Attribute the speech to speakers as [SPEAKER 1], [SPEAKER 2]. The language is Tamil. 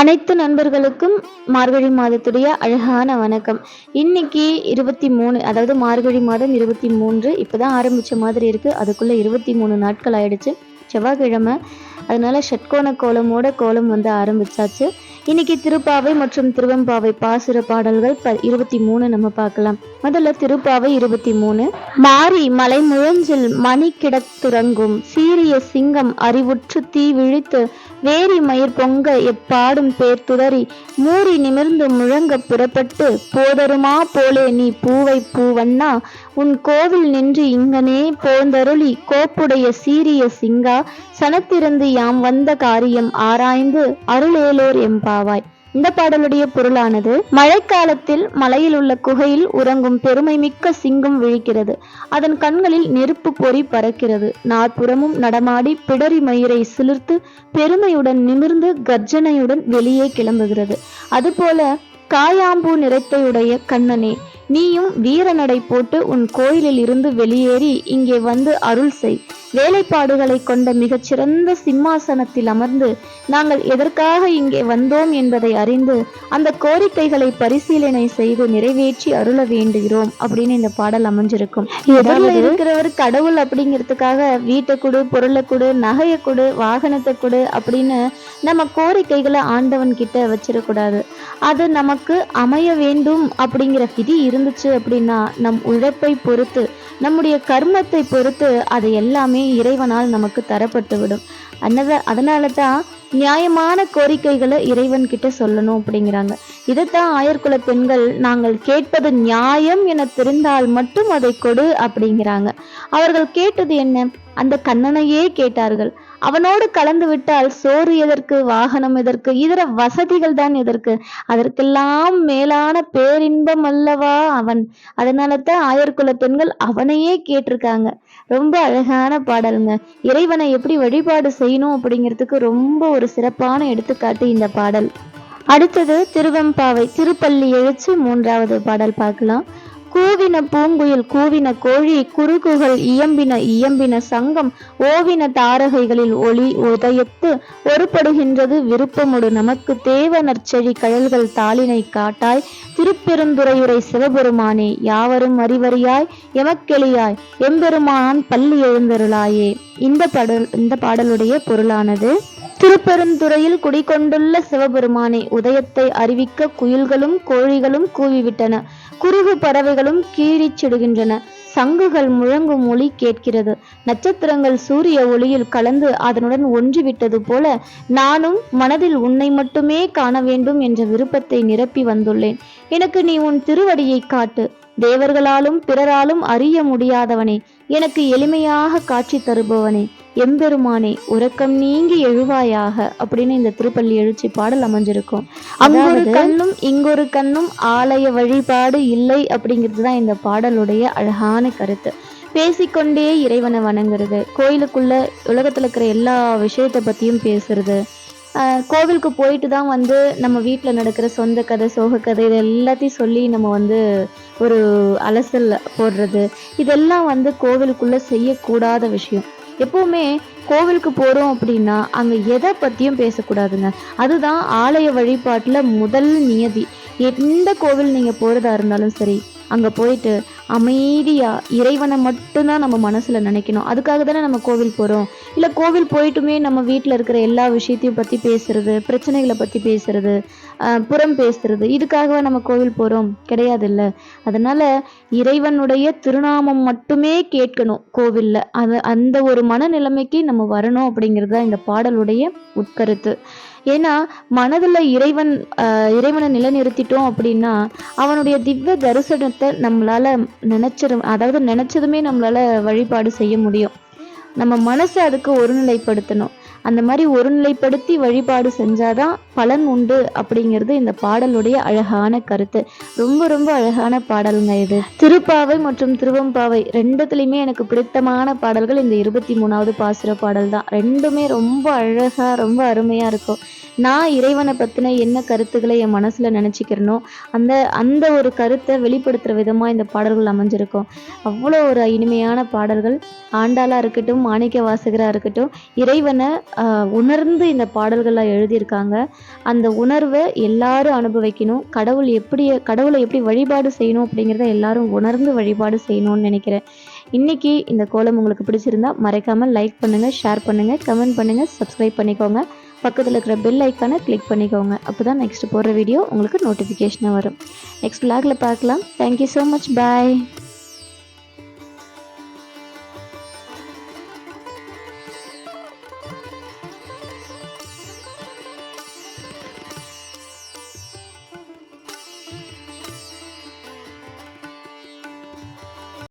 [SPEAKER 1] அனைத்து நண்பர்களுக்கும் மார்கழி மாதத்துடைய அழகான வணக்கம். இன்னைக்கு இருபத்தி மூணு அதாவது மார்கழி மாதம் இருபத்தி மூன்று இப்போ தான் ஆரம்பிச்ச மாதிரி இருக்குது அதுக்குள்ளே இருபத்தி மூணு நாட்கள் ஆயிடுச்சு. செவ்வாய்க்கிழமை. அதனால ஷட்கோண கோலமோட கோலம் வந்து ஆரம்பிச்சாச்சு. இன்னைக்கு திருப்பாவை மற்றும் திருவெம்பாவை பாசுர பாடல்கள் ப இருபத்தி மூணு நம்ம பார்க்கலாம். முதல்ல திருப்பாவை இருபத்தி மூணு. மாறி மலை முழஞ்சில் மணி கிடத்துறங்கும். சீரிய சிங்கம் அறிவுற்று தீ விழித்து வேரி மயிர் பொங்க எப்பாடும் பேர் துதறி. மூறி நிமிர்ந்து முழங்க புறப்பட்டு போதருமா போலே நீ பூவை பூவண்ணா உன் கோவில் நின்று இங்கனே போந்தருளி கோப்புடைய சீரிய சிங்கா சனத்திருந்து யாம் வந்த காரியம் ஆராய்ந்து அருளேலோர் எம்பாவாய். இந்த பாடலுடைய பொருளானது மழைக்காலத்தில் மலையில் உள்ள குகையில் உறங்கும் பெருமை மிக்க சிங்கம் விழிக்கிறது. அதன் கண்களில் நெருப்பு பொறி பறக்கிறது. நாற்புறமும் நடமாடி பிடரி மயிரை சிலிர்த்து பெருமையுடன் நிமிர்ந்து கர்ஜனையுடன் வெளியே கிளம்புகிறது. அதுபோல காயாம்பூ நிறத்தையுடைய கண்ணனே நீயும் வீரநடை போட்டு உன் கோயிலில் இருந்து வெளியேறி இங்கே வந்து அருள் செய். வேலைப்பாடுகளை கொண்ட மிகச்சிறந்த சிம்மாசனத்தில் அமர்ந்து நாங்கள் எதற்காக இங்கே வந்தோம் என்பதை அறிந்து அந்த கோரிக்கைகளை பரிசீலனை செய்து நிறைவேற்றி அருள வேண்டுகிறோம் அப்படின்னு இந்த பாடல் அமைஞ்சிருக்கும். எதிரில் இருக்கிறவர் கடவுள் அப்படிங்கிறதுக்காக வீட்டை கொடு பொருளை கொடு நகையை கொடு வாகனத்தை கொடு அப்படின்னு நம்ம கோரிக்கைகளை ஆண்டவன் கிட்ட வச்சிடக்கூடாது. அது நமக்கு அமைய வேண்டும் அப்படிங்கிற விதி இருந்துச்சு அப்படின்னா நம் உழைப்பை பொறுத்து நம்முடைய கர்மத்தை பொறுத்து அது எல்லாமே இறைவனால் நமக்கு தரப்பட்டு விடும் அதனால அதனால தான் நியாயமான கோரிக்கைகளை இறைவன் கிட்ட சொல்லணும் அப்படிங்கிறாங்க. இதைத்தான் ஆயர்குல பெண்கள் நாங்கள் கேட்பது நியாயம் என தெரிந்தால் மட்டும் அதை கொடு அப்படிங்கிறாங்க. அவர்கள் கேட்டது என்ன? அந்த கண்ணனையே கேட்டார்கள். அவனோடு கலந்து விட்டால் சோறு எதற்கு வாகனம் எதற்கு இதர வசதிகள் தான் எதற்கு? அதற்கெல்லாம் மேலான பேரின்பம் அல்லவா அவன்? அதனால தான் ஆயர்குல பெண்கள் அவனையே கேட்டிருக்காங்க. ரொம்ப அழகான பாடலுங்க. இறைவனை எப்படி வழிபாடு செய்யணும் அப்படிங்கிறதுக்கு ரொம்ப ஒரு சிறப்பான எடுத்துக்காட்டு இந்த பாடல். அடுத்தது திருவெம்பாவை திருப்பள்ளி எழுச்சி மூன்றாவது பாடல் பார்க்கலாம். கூவின பூங்குயில் கூவின கோழி குறுகுகள் இயம்பின இயம்பின சங்கம் ஓவின தாரகைகளில் ஒளி உதயத்து ஒருபடுகின்றது விருப்பமுடு. நமக்கு தேவ நற்செழி கழல்கள் தாளினை காட்டாய் திருப்பெருந்துறையுரை சிவபெருமானே யாவரும் அறிவறியாய் எமக்கெளியாய் எம்பெருமான் பள்ளி எழுந்தருளாயே. இந்த பாடல் இந்த பாடலுடைய பொருளானது திருப்பெருந்துறையில் குடிகொண்டுள்ள சிவபெருமானை உதயத்தை அறிவிக்க குயில்களும் கோழிகளும் கூவிவிட்டன. குருகு பறவைகளும் கீறிச்சிடுகின்றன சங்குகள் முழங்கும் ஒளி கேட்கிறது. நட்சத்திரங்கள் சூரிய ஒளியில் கலந்து அதனுடன் ஒன்றுவிட்டது போல நானும் மனதில் உன்னை மட்டுமே காண வேண்டும் என்ற விருப்பத்தை நிரப்பி வந்துள்ளேன். எனக்கு நீ உன் திருவடியை காட்டு. தேவர்களாலும் பிறராலும் அறிய முடியாதவனே. எனக்கு எளிமையாக காட்சி தருபவனே. எம்பெருமானே உறக்கம் நீங்கி எழுவாயாக அப்படின்னு இந்த திருப்பள்ளி எழுச்சி பாடல் அமைஞ்சிருக்கும். அங்கொரு கண்ணும் இங்கொரு கண்ணும் ஆலய வழிபாடு இல்லை அப்படிங்கிறது தான் இந்த பாடலுடைய அழகான கருத்து. பேசிக்கொண்டே இறைவனை வணங்குறது கோயிலுக்குள்ள உலகத்துல இருக்கிற எல்லா விஷயத்தை பத்தியும் பேசுறது கோவிலுக்கு போயிட்டு தான் வந்து நம்ம வீட்டில் நடக்கிற சொந்த கதை சோக கதை இது எல்லாத்தையும் சொல்லி நம்ம வந்து ஒரு அலசல் போடுறது. இதெல்லாம் வந்து கோவிலுக்குள்ளே செய்யக்கூடாத விஷயம். எப்போவுமே கோவிலுக்கு போகிறோம் அப்படின்னா அங்கே எதை பற்றியும் பேசக்கூடாதுங்க. அதுதான் ஆலய வழிபாட்டில் முதல் நியதி. எந்த கோவில் நீங்கள் போகிறதா இருந்தாலும் சரி அங்கே போயிட்டு அமைதியாக இறைவனை மட்டும்தான் நம்ம மனசில் நினைக்கணும். அதுக்காக தானே நம்ம கோவில் போகிறோம் இல்லை கோவில் போயிட்டுமே நம்ம வீட்டில் இருக்கிற எல்லா விஷயத்தையும் பற்றி பேசுறது பிரச்சனைகளை பற்றி பேசுறது புறம் பேசுறது இதுக்காகவே நம்ம கோவில் போகிறோம் கிடையாது இல்லை அதனால இறைவனுடைய திருநாமம் மட்டுமே கேட்கணும் கோவிலில். அது அந்த ஒரு மனநிலைமைக்கு நம்ம வரணும் அப்படிங்கிறது தான் இந்த பாடலுடைய உட்கருத்து. ஏன்னா மனதில் இறைவன் இறைவனை நிலைநிறுத்திட்டோம் அப்படின்னா அவனுடைய திவ்ய தரிசனத்தை நம்மளால நினச்சிரு அதாவது நினச்சதுமே நம்மளால வழிபாடு செய்ய முடியும். நம்ம மனசை அதுக்கு ஒருநிலைப்படுத்தணும். அந்த மாதிரி ஒருநிலைப்படுத்தி வழிபாடு செஞ்சாதான் பலன் உண்டு அப்படிங்கிறது இந்த பாடலுடைய அழகான கருத்து. ரொம்ப ரொம்ப அழகான பாடலுங்க இது. திருப்பாவை மற்றும் திருவம்பாவை ரெண்டுத்துலையுமே எனக்கு பிடித்தமான பாடல்கள் இந்த இருபத்தி மூணாவது பாசுர பாடல் தான் ரெண்டுமே ரொம்ப அழகா ரொம்ப அருமையா இருக்கும். நான் இறைவனை பற்றின என்ன கருத்துக்களை என் மனசில் நினச்சிக்கிறனோ அந்த அந்த ஒரு கருத்தை வெளிப்படுத்துகிற விதமாக இந்த பாடல்கள் அமைஞ்சிருக்கும். அவ்வளோ ஒரு இனிமையான பாடல்கள். ஆண்டாளாக இருக்கட்டும் மாணிக்க வாசகராக இருக்கட்டும் இறைவனை உணர்ந்து இந்த பாடல்கள்லாம் எழுதியிருக்காங்க. அந்த உணர்வை எல்லாரும் அனுபவிக்கணும். கடவுள் எப்படி கடவுளை எப்படி வழிபாடு செய்யணும் அப்படிங்கிறத எல்லாரும் உணர்ந்து வழிபாடு செய்யணும்னு நினைக்கிறேன். இன்றைக்கி இந்த கோலம் உங்களுக்கு பிடிச்சிருந்தா மறக்காமல் லைக் பண்ணுங்கள் ஷேர் பண்ணுங்கள் கமெண்ட் பண்ணுங்கள் சப்ஸ்கிரைப் பண்ணிக்கோங்க. பக்கத்தில் இருக்கிற பெல் ஐக்கானை கிளிக் பண்ணிக்கோங்க. அப்போ தான் நெக்ஸ்ட் போடுற வீடியோ உங்களுக்கு நோட்டிஃபிகேஷனாக வரும். நெக்ஸ்ட் vlogல பார்க்கலாம். Thank you so much bye